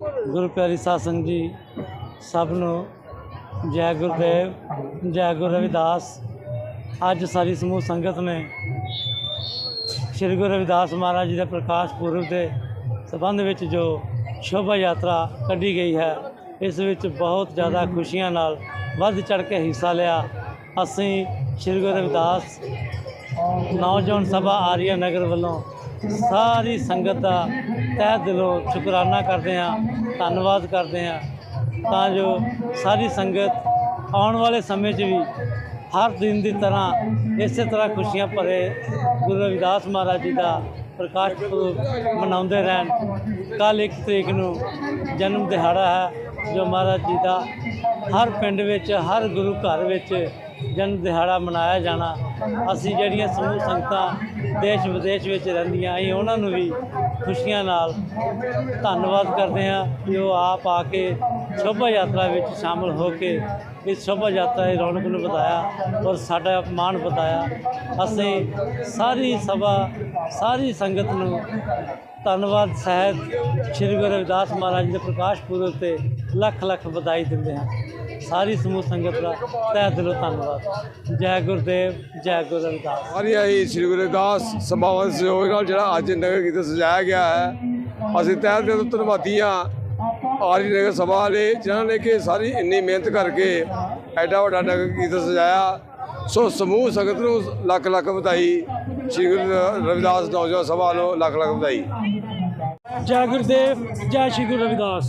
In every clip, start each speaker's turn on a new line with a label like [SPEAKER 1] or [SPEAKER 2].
[SPEAKER 1] ਗੁਰੂ ਪਿਆਰੀ ਸਾਧ ਸੰਗਤ ਜੀ, ਸਭ ਨੂੰ ਜੈ ਗੁਰਦੇਵ, ਜੈ ਗੁਰੂ ਰਵਿਦਾਸ ਅੱਜ ਸਾਰੀ ਸਮੂਹ ਸੰਗਤ ਨੇ ਸ੍ਰੀ ਗੁਰੂ ਰਵਿਦਾਸ ਮਹਾਰਾਜ ਜੀ ਦੇ ਪ੍ਰਕਾਸ਼ ਪੁਰਬ ਦੇ ਸਬੰਧ ਵਿੱਚ ਜੋ ਸ਼ੋਭਾ ਯਾਤਰਾ ਕੱਢੀ ਗਈ ਹੈ, ਇਸ ਵਿੱਚ ਬਹੁਤ ਜ਼ਿਆਦਾ ਖੁਸ਼ੀਆਂ ਨਾਲ ਵੱਧ ਚੜ ਕੇ ਹਿੱਸਾ ਲਿਆ। ਅਸੀਂ ਸ੍ਰੀ ਗੁਰੂ ਰਵਿਦਾਸ ਨੌਜਵਾਨ ਸਭਾ ਆਰੀਆ ਨਗਰ ਵੱਲੋਂ ਸਾਰੀ ਸੰਗਤ ਦਾ ਤਹਿ ਦਿਲੋਂ ਸ਼ੁਕਰਾਨਾ ਕਰਦੇ ਹਾਂ, ਧੰਨਵਾਦ ਕਰਦੇ ਹਾਂ। ਤਾਂ ਜੋ ਸਾਰੀ ਸੰਗਤ ਆਉਣ ਵਾਲੇ ਸਮੇਂ 'ਚ ਵੀ ਹਰ ਦਿਨ ਦੀ ਤਰ੍ਹਾਂ ਇਸੇ ਤਰ੍ਹਾਂ ਖੁਸ਼ੀਆਂ ਭਰੇ ਗੁਰੂ ਰਵਿਦਾਸ ਮਹਾਰਾਜ ਜੀ ਦਾ ਪ੍ਰਕਾਸ਼ ਪੁਰਬ ਮਨਾਉਂਦੇ ਰਹਿਣ। ਕੱਲ ਇੱਕ ਤਰੀਕ ਨੂੰ ਜਨਮ ਦਿਹਾੜਾ ਹੈ, ਜੋ ਮਹਾਰਾਜ ਜੀ ਦਾ ਹਰ ਪਿੰਡ ਵਿੱਚ, ਹਰ ਗੁਰੂ ਘਰ ਵਿੱਚ ਜਨਮ ਦਿਹਾੜਾ ਮਨਾਇਆ ਜਾਣਾ। ਅਸੀਂ ਜਿਹੜੀਆਂ ਸਮੂਹ ਸੰਗਤਾਂ ਦੇਸ਼ ਵਿਦੇਸ਼ ਵਿੱਚ ਰਹਿੰਦੀਆਂ, ਅਸੀਂ ਉਹਨਾਂ ਨੂੰ ਵੀ ਖੁਸ਼ੀਆਂ ਨਾਲ ਧੰਨਵਾਦ ਕਰਦੇ ਹਾਂ ਕਿ ਉਹ ਆਪ ਆ ਕੇ ਸ਼ੋਭਾ ਯਾਤਰਾ ਵਿੱਚ ਸ਼ਾਮਲ ਹੋ ਕੇ ਇਸ ਸ਼ੋਭਾ ਯਾਤਰਾ ਦੀ ਰੌਣਕ ਨੂੰ ਵਧਾਇਆ ਔਰ ਸਾਡਾ ਅਪਮਾਨ ਵਧਾਇਆ। ਅਸੀਂ ਸਾਰੀ ਸਭਾ, ਸਾਰੀ ਸੰਗਤ ਨੂੰ ਧੰਨਵਾਦ, ਸਹਿਤ ਸ੍ਰੀ ਗੁਰੂ ਰਵਿਦਾਸ ਮਹਾਰਾਜ ਦੇ ਪ੍ਰਕਾਸ਼ ਪੁਰਬ ਤੇ ਲੱਖ ਲੱਖ ਵਧਾਈ ਦਿੰਦੇ ਹਾਂ। ਸਾਰੀ ਸਮੂਹ ਸੰਗਤ ਦਾ ਤਹਿ ਦਿਲੋਂ ਧੰਨਵਾਦ। ਜੈ ਗੁਰਦੇਵ, ਜੈ ਗੁਰੂ ਰਵਿਦਾਸ
[SPEAKER 2] ਸਾਰੀਆਂ ਹੀ ਸ੍ਰੀ ਗੁਰੂ ਰਵਿਦਾਸ ਸਭਾਵਾਂ ਦੇ ਸਹਿਯੋਗ ਨਾਲ ਜਿਹੜਾ ਅੱਜ ਨਗਰ ਕੀਰਤਨ ਸਜਾਇਆ ਗਿਆ ਹੈ। ਅਸੀਂ ਤਹਿ ਦਿਲੋਂ ਧੰਨਵਾਦੀ ਹਾਂ ਆਰੀ ਨਗਰ ਸਭਾ ਵਾਲੇ ਜਿਨ੍ਹਾਂ ਨੇ ਕਿ ਸਾਰੀ ਇੰਨੀ ਮਿਹਨਤ ਕਰਕੇ ਐਡਾ ਵੱਡਾ ਨਗਰ ਕੀਰਤਨ ਸਜਾਇਆ। ਸੋ ਸਮੂਹ ਸੰਗਤ ਨੂੰ ਲੱਖ ਲੱਖ ਵਧਾਈ। ਸ੍ਰੀ ਗੁਰੂ ਰਵਿਦਾਸ ਨੌਜਵਾਨ ਸਭਾ ਨੂੰ ਲੱਖ ਲੱਖ ਵਧਾਈ।
[SPEAKER 1] ਜੈ ਗੁਰਦੇਵ, ਜੈ ਸ਼੍ਰੀ ਗੁਰੂ ਰਵਿਦਾਸ।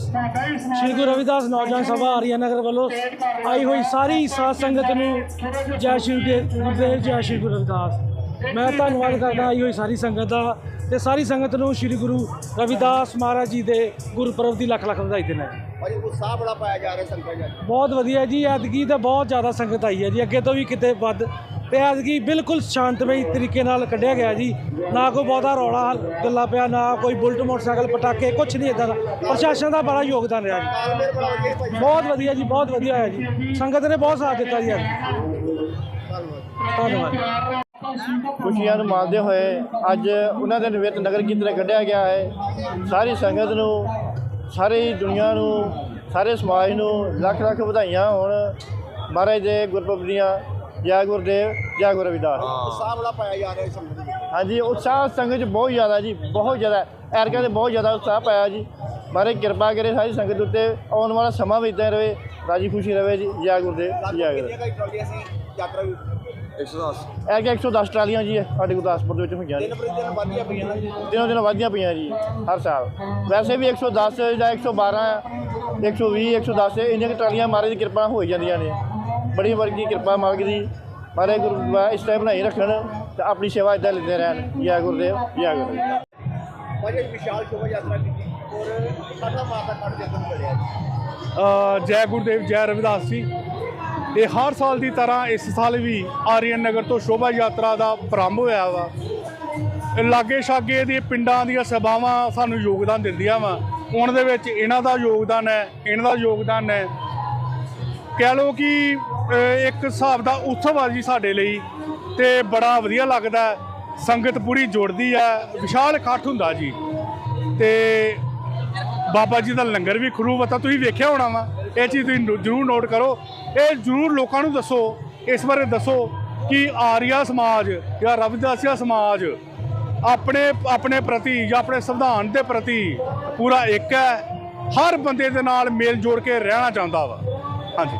[SPEAKER 1] ਸ਼੍ਰੀ ਗੁਰੂ ਰਵਿਦਾਸ ਨੌਜਵਾਨ ਸਭਾ ਆਰੀਆ ਨਗਰ ਵੱਲੋਂ ਆਈ ਹੋਈ ਸਾਰੀ ਸਾਧ ਸੰਗਤ ਨੂੰ ਜੈ ਸ਼੍ਰੀ ਗੁਰੂ- ਗੁਰਦੇਵ, ਜੈ ਸ਼੍ਰੀ ਗੁਰੂ ਰਵਿਦਾਸ। ਮੈਂ ਧੰਨਵਾਦ ਕਰਦਾ ਆਈ ਹੋਈ ਸਾਰੀ ਸੰਗਤ ਦਾ ਤੇ ਸਾਰੀ ਸੰਗਤ ਨੂੰ ਸ਼੍ਰੀ ਗੁਰੂ ਰਵਿਦਾਸ ਮਹਾਰਾਜ ਜੀ ਦੇ ਗੁਰਪੁਰਬ ਦੀ ਲੱਖ ਲੱਖ ਵਧਾਈ ਦਿੰਦਾ ਜੀ
[SPEAKER 3] ਭਾਜੀ ਉਤਸ਼ਾਹ ਬੜਾ ਪਾਇਆ ਜਾ ਰਿਹਾ ਸੰਗਤਾਂ ਜੀ
[SPEAKER 1] ਬਹੁਤ ਵਧੀਆ ਜੀ ਐਤਕੀ ਤਾਂ ਬਹੁਤ ਜ਼ਿਆਦਾ ਸੰਗਤ ਆਈ ਹੈ ਜੀ ਅੱਗੇ ਤੋਂ ਵੀ ਕਿਤੇ ਵੱਧ। ਤੇ ਐਤਕੀ ਬਿਲਕੁਲ ਸ਼ਾਂਤਮਈ ਤਰੀਕੇ ਨਾਲ ਕੱਢਿਆ ਗਿਆ ਜੀ ਨਾ ਕੋਈ ਬਹੁਤਾ ਰੌਲਾ ਗੱਲਾ ਪਿਆ ਨਾ ਕੋਈ ਬੁਲਟ ਮੋਟਰਸਾਈਕਲ ਪਟਾਕੇ ਕੁਝ ਨਹੀਂ ਇਦਾਂ ਦਾ। ਪ੍ਰਸ਼ਾਸਨ ਦਾ ਬੜਾ ਯੋਗਦਾਨ ਰਿਹਾ ਜੀ। ਬਹੁਤ ਵਧੀਆ ਜੀ ਬਹੁਤ ਵਧੀਆ ਹੋਇਆ ਜੀ। ਸੰਗਤ ਨੇ ਬਹੁਤ ਸਾਥ ਦਿੱਤਾ ਜੀ ਧੰਨਵਾਦ।
[SPEAKER 4] ਖੁਸ਼ੀਆਂ ਨੂੰ ਮਾਣਦੇ ਹੋਏ ਅੱਜ ਉਹਨਾਂ ਦੇ ਨਿਮਿਤ ਨਗਰ ਕੀਰਤਨ ਕੱਢਿਆ ਗਿਆ ਹੈ। ਸਾਰੀ ਸੰਗਤ ਨੂੰ ਸਾਰੀ ਦੁਨੀਆ ਨੂੰ ਸਾਰੇ ਸਮਾਜ ਨੂੰ ਲੱਖ ਲੱਖ ਵਧਾਈਆਂ ਹੋਣ। ਮਹਾਰਾਜ ਦੇ ਗੁਰਪੁਰਬ ਦੀਆਂ ਜੈ ਗੁਰਦੇਵ ਜੈ ਗੁਰੂ ਰਵਿਦਾਸ।
[SPEAKER 3] ਉਤਸ਼ਾਹ ਬੜਾ ਪਾਇਆ ਜਾ ਰਿਹਾ ਸੰਗਤ ਵਿੱਚ।
[SPEAKER 4] ਹਾਂਜੀ ਉਤਸ਼ਾਹ ਸੰਗਤ 'ਚ ਬਹੁਤ ਜ਼ਿਆਦਾ ਜੀ ਬਹੁਤ ਜ਼ਿਆਦਾ। ਐਰਕਾਂ ਦੇ ਬਹੁਤ ਜ਼ਿਆਦਾ ਉਤਸ਼ਾਹ ਪਾਇਆ ਜੀ। ਮਹਾਰਾਜ ਕਿਰਪਾ ਕਰੇ ਸਾਰੀ ਸੰਗਤ ਉੱਤੇ ਆਉਣ ਵਾਲਾ ਸਮਾਂ ਵੀ ਇਦਾਂ ਰਹੇ ਰਾਜੀ ਖੁਸ਼ੀ ਰਵੇ ਜੀ ਜੈ ਗੁਰਦੇਵ ਜੈ ਗੁਰੂ
[SPEAKER 3] ਕਿੰਨੀਆਂ ਕਾਈ ਟਰਾਲੀਆਂ ਸੀ ਯਾਤਰਾ ਵੀ
[SPEAKER 2] 110
[SPEAKER 4] ਐਰਕਾਂ 110 ਟਰਾਲੀਆਂ ਜੀ ਸਾਡੇ ਗੁਰਦਾਸਪੁਰ ਦੇ ਵਿੱਚ ਹੋਈਆਂ ਜੀ।
[SPEAKER 3] ਦਿਨ ਪ੍ਰਤੀ ਦਿਨ ਵਧੀਆਂ ਪਈਆਂ ਨੇ
[SPEAKER 4] ਦਿਨੋਂ ਦਿਨ ਵਧਦੀਆਂ ਪਈਆਂ ਜੀ ਹਰ ਸਾਲ। ਵੈਸੇ ਵੀ 110 ਜਾਂ 112 120 110 ਇੰਨੀਆਂ ਕੁ ਟਰਾਲੀਆਂ ਮਹਾਰਾਜ ਦੀ ਕਿਰਪਾ ਹੋ ਜਾਂਦੀਆਂ ਨੇ। ਬੜੀ ਵਰਗੀ ਕਿਰਪਾ ਮਾਲਕ ਦੀ। ਮਹਾਰਾਜ ਗੁਰੂ ਇਸ ਟਾਈਮ ਬਣਾਈ ਰੱਖਣ ਤੇ ਆਪਣੀ ਸੇਵਾ ਇਦਾਂ ਲੈਂਦੇ ਰਹਿਣ। ਜੈ ਗੁਰਦੇਵ ਜੈ ਗੁਰੂ।
[SPEAKER 3] ਭਾਜੀ ਵਿਸ਼ਾਲ ਸ਼ੋਭਾ ਯਾਤਰਾ ਕੀਤੀ। ਔਰ ਸਾਡਾ ਮਾਤਾ ਕੱਢ ਦੇਖਣ ਨੂੰ ਮਿਲਿਆ ਜੈ
[SPEAKER 5] ਗੁਰਦੇਵ ਜੈ ਰਵਿਦਾਸ ਜੀ। ਇਹ ਹਰ ਸਾਲ ਦੀ ਤਰ੍ਹਾਂ ਇਸ ਸਾਲ ਵੀ ਆਰੀਅਨ ਨਗਰ ਤੋਂ ਸ਼ੋਭਾ ਯਾਤਰਾ ਦਾ ਪ੍ਰਾਰੰਭ ਹੋਇਆ ਵਾ। ਲਾਗੇ ਛਾਗੇ ਦੇ ਪਿੰਡਾਂ ਦੀਆਂ ਸਭਾਵਾਂ ਸਾਨੂੰ ਯੋਗਦਾਨ ਦਿੰਦੀਆਂ ਵਾ। ਉਹਨਾਂ ਦੇ ਵਿੱਚ ਇਹਨਾਂ ਦਾ ਯੋਗਦਾਨ ਹੈ, ਇਹਨਾਂ ਦਾ ਯੋਗਦਾਨ ਹੈ। ਕਹਿ ਲਓ ਕਿ ਇੱਕ ਹਿਸਾਬ ਦਾ ਉਤਸਵ ਆ ਜੀ ਸਾਡੇ ਲਈ ਤੇ ਬੜਾ ਵਧੀਆ ਲੱਗਦਾ ਸੰਗਤ ਪੂਰੀ ਜੁੜਦੀ ਹੈ, ਵਿਸ਼ਾਲ ਇਕੱਠ ਹੁੰਦਾ ਜੀ। ਤੇ ਬਾਬਾ ਜੀ ਦਾ ਲੰਗਰ ਵੀ ਖਰੂ ਤਾਂ ਤੁਸੀਂ ਵੇਖਿਆ ਹੋਣਾ ਵਾ। ਇਹ ਚੀਜ਼ ਤੁਸੀਂ ਜ਼ਰੂਰ ਨੋਟ ਕਰੋ। ਇਹ ਜ਼ਰੂਰ ਲੋਕਾਂ ਨੂੰ ਦੱਸੋ, ਇਸ ਬਾਰੇ ਦੱਸੋ ਕਿ ਆਰੀਆ ਸਮਾਜ ਜਾਂ ਰਵਿਦਾਸੀਆ ਸਮਾਜ ਆਪਣੇ ਆਪਣੇ ਪ੍ਰਤੀ ਜਾਂ ਆਪਣੇ ਸੰਵਿਧਾਨ ਦੇ ਪ੍ਰਤੀ ਪੂਰਾ ਇੱਕ ਹੈ। ਹਰ ਬੰਦੇ ਦੇ ਨਾਲ ਮੇਲ ਜੋੜ ਕੇ ਰਹਿਣਾ ਚਾਹੁੰਦਾ ਵਾ। ਹਾਂਜੀ।